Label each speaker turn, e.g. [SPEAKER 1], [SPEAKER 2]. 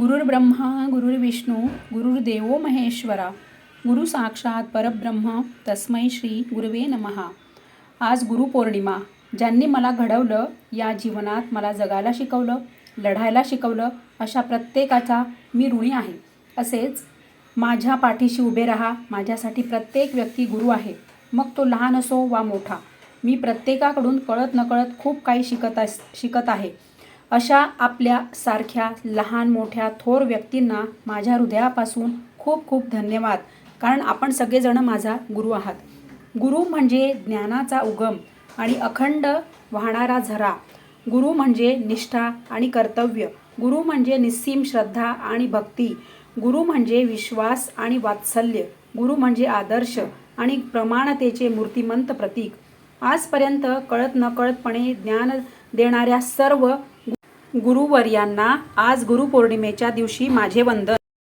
[SPEAKER 1] गुरुर्ब्रह्मा गुरुर्विष्णू गुरुर्देवो महेश्वरा गुरु साक्षात परब्रह्म तस्मै श्री गुरुवे नमहा. आज गुरुपौर्णिमा ज्यांनी मला घडवलं या जीवनात मला जगायला शिकवलं लढायला शिकवलं अशा प्रत्येकाचा मी ऋणी आहे. असेच माझ्या पाठीशी उभे राहा माझ्यासाठी प्रत्येक व्यक्ती गुरु आहे. मग तो लहान असो वा मोठा मी प्रत्येकाकडून कळत नकळत खूप काही शिकत अस शिकत आहे. अशा आपल्या सारख्या लहान मोठ्या थोर व्यक्तींना माझ्या हृदयापासून खूप खूप धन्यवाद. कारण आपण सगळेजण माझा गुरु आहात. गुरु म्हणजे ज्ञानाचा उगम आणि अखंड वाहणारा झरा. गुरु म्हणजे निष्ठा आणि कर्तव्य. गुरु म्हणजे निस्सीम श्रद्धा आणि भक्ती. गुरु म्हणजे विश्वास आणि वात्सल्य. गुरु म्हणजे आदर्श आणि प्रमाणतेचे मूर्तिमंत प्रतीक. आजपर्यंत कळत नकळतपणे ज्ञान देणाऱ्या सर्व गुरुवर्यांना आज गुरुपौर्णिमेच्या दिवशी माझे वंदन.